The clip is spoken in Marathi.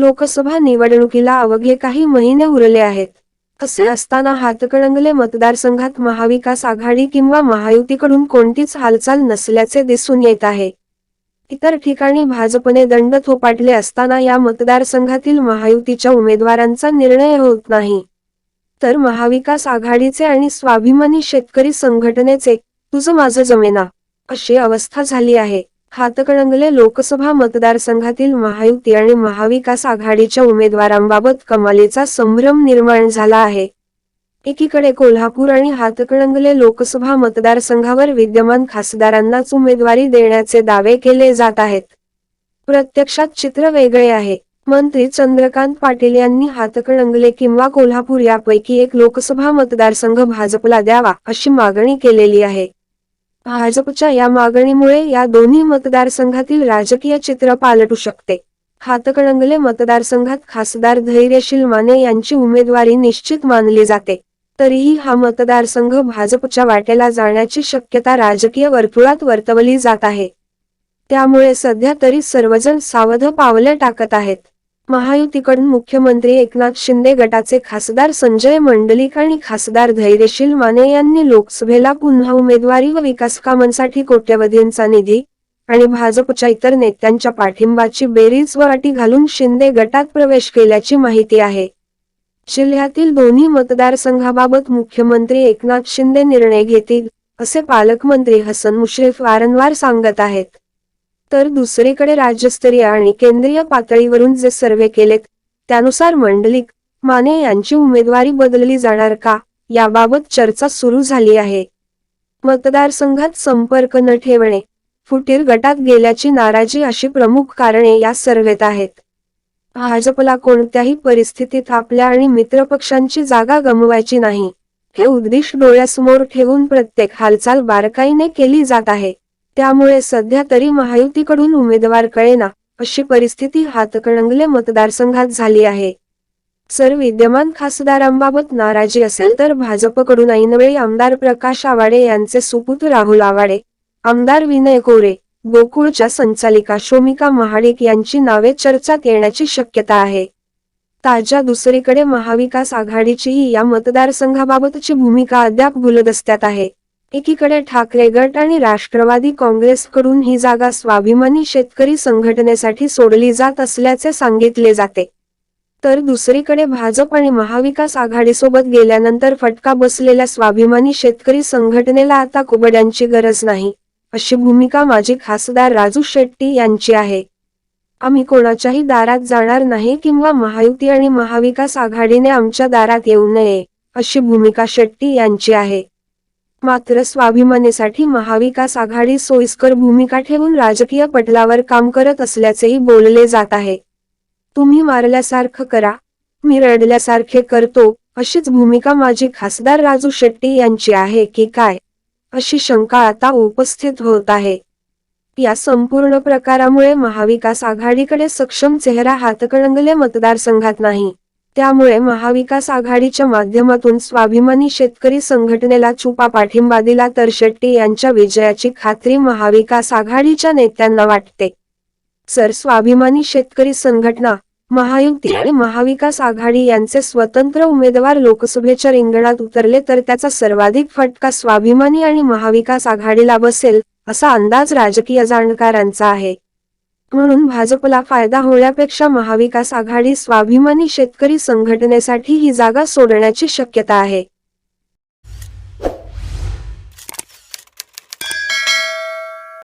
लोकसभा निवडणुकीला अवघे काही महिने उरले आहेत. असे असताना हातकणंगले मतदारसंघात महाविकास आघाडी किंवा महायुतीकडून कोणतीच हालचाल नसल्याचे दिसून येत आहे. इतर ठिकाणी भाजपने दंड थोपाटले असताना या मतदारसंघातील महायुतीच्या उमेदवारांचा निर्णय होत नाही. तर महाविकास आघाडीचे आणि स्वाभिमानी शेतकरी संघटनेचे तुझं माझं जमेना अशी अवस्था झाली आहे. हातकणंगले लोकसभा मतदारसंघातील महायुती आणि महाविकास आघाडीच्या उमेदवारांबाबत कमालीचा संभ्रम निर्माण झाला आहे. एकीकडे कोल्हापूर आणि हातकणंगले लोकसभा मतदारसंघावर विद्यमान खासदारांनाच उमेदवारी देण्याचे दावे केले जात आहेत. प्रत्यक्षात चित्र वेगळे आहे. मंत्री चंद्रकांत पाटील यांनी हातकणंगले किंवा कोल्हापूर यापैकी एक लोकसभा मतदारसंघ भाजपला द्यावा अशी मागणी केलेली आहे. भाजपच्या या मागणीमुळे या दोन्ही मतदारसंघातील राजकीय चित्र पालटू शकते. हातकणंगले मतदारसंघात खासदार धैर्यशील माने यांची उमेदवारी निश्चित मानली जाते. तरीही हा मतदारसंघ भाजपच्या वाटेला जाण्याची शक्यता राजकीय वर्तुळात वर्तवली जात आहे. त्यामुळे सध्या तरी सर्वजण सावध पावले टाकत आहेत. महायुतीकडून मुख्यमंत्री एकनाथ शिंदे गटाचे खासदार संजय मंडलिक आणि खासदार धैर्यशील माने यांनी लोकसभेला पुन्हा उमेदवारी व विकास कामांसाठी कोट्यवधींचा निधी आणि भाजपच्या इतर नेत्यांच्या पाठिंबाची बेरीज व अटी घालून शिंदे गटात प्रवेश केल्याची माहिती आहे. जिल्ह्यातील दोन्ही मतदारसंघाबाबत मुख्यमंत्री एकनाथ शिंदे निर्णय घेतील असे पालकमंत्री हसन मुश्रीफ वारंवार सांगत आहेत. तर दुसरीकडे राज्यस्तरीय आणि केंद्रीय पातळीवरून जे सर्वे केलेत त्यानुसार मंडलिक माने यांची उमेदवारी बदलली जाणार का याबाबत चर्चा सुरू झाली आहे. मतदारसंघात संपर्क न ठेवणे फुटीर गटात गेल्याची नाराजी अशी प्रमुख कारणे या सर्वेत आहेत. भाजपला कोणत्याही परिस्थितीत आपल्या आणि मित्रपक्षांची जागा गमवायची नाही हे उद्दिष्ट डोळ्यासमोर ठेवून प्रत्येक हालचाल बारकाईने केली जात आहे. त्यामुळे सध्या तरी महायुतीकडून उमेदवार कळेना अशी परिस्थिती हातकणंगले मतदारसंघात झाली आहे. सर विद्यमान खासदारांबाबत नाराजी असेल तर भाजपकडून ऐनवेळी आमदार प्रकाश आवाडे यांचे सुपुत्र राहुल आवाडे आमदार विनय कोरे गोकुळच्या संचालिका शोमिका महाडिक यांची नावे चर्चात येण्याची शक्यता आहे. ताज्या दुसरीकडे महाविकास आघाडीचीही या मतदारसंघाबाबतची भूमिका अद्याप गुलदस्त्यात आहे. एकीकडे ठाकरे गट आणि राष्ट्रवादी काँग्रेसकडून ही जागा स्वाभिमानी शेतकरी संघटनेसाठी सोडली जात असल्याचे सांगितले जाते. तर दुसरीकडे भाजप आणि महाविकास आघाडीसोबत गेल्यानंतर फटका बसलेल्या स्वाभिमानी शेतकरी संघटनेला आता कुबड्यांची गरज नाही अशी भूमिका माजी खासदार राजू शेट्टी यांची आहे. आम्ही कोणाच्याही दारात जाणार नाही किंवा महायुती आणि महाविकास आघाडीने आमच्या दारात येऊ नये अशी भूमिका शेट्टी यांची आहे. मात्र स्वाभिमानीसाठी महाविकास आघाडी सोयीस्कर भूमिका ठेवून राजकीय पटलावर काम करत असल्याचेही बोलले जात आहे. तुम्ही मारल्यासारखं करा मी रडल्यासारखे करतो अशीच भूमिका माजी खासदार राजू शेट्टी यांची आहे की काय अशी शंका आता उपस्थित होत आहे. या संपूर्ण प्रकारामुळे महाविकास आघाडीकडे सक्षम चेहरा हातकणंगले मतदारसंघात नाही. त्यामुळे महाविकास आघाडीच्या माध्यमातून स्वाभिमानी शेतकरी संघटनेला छुपा पाठिंबा दिला तर शेट्टी यांच्या विजयाची खात्री महाविकास आघाडीच्या नेत्यांना वाटते. सर स्वाभिमानी शेतकरी संघटना महायुती आणि महाविकास आघाडी यांचे स्वतंत्र उमेदवार लोकसभेच्या रिंगणात उतरले तर त्याचा सर्वाधिक फटका स्वाभिमानी आणि महाविकास आघाडीला बसेल असा अंदाज राजकीय जाणकारांचा आहे. म्हणून भाजपला फायदा होण्यापेक्षा महाविकास आघाडी स्वाभिमानी शेतकरी संघटनेसाठी ही जागा सोडण्याची शक्यता आहे.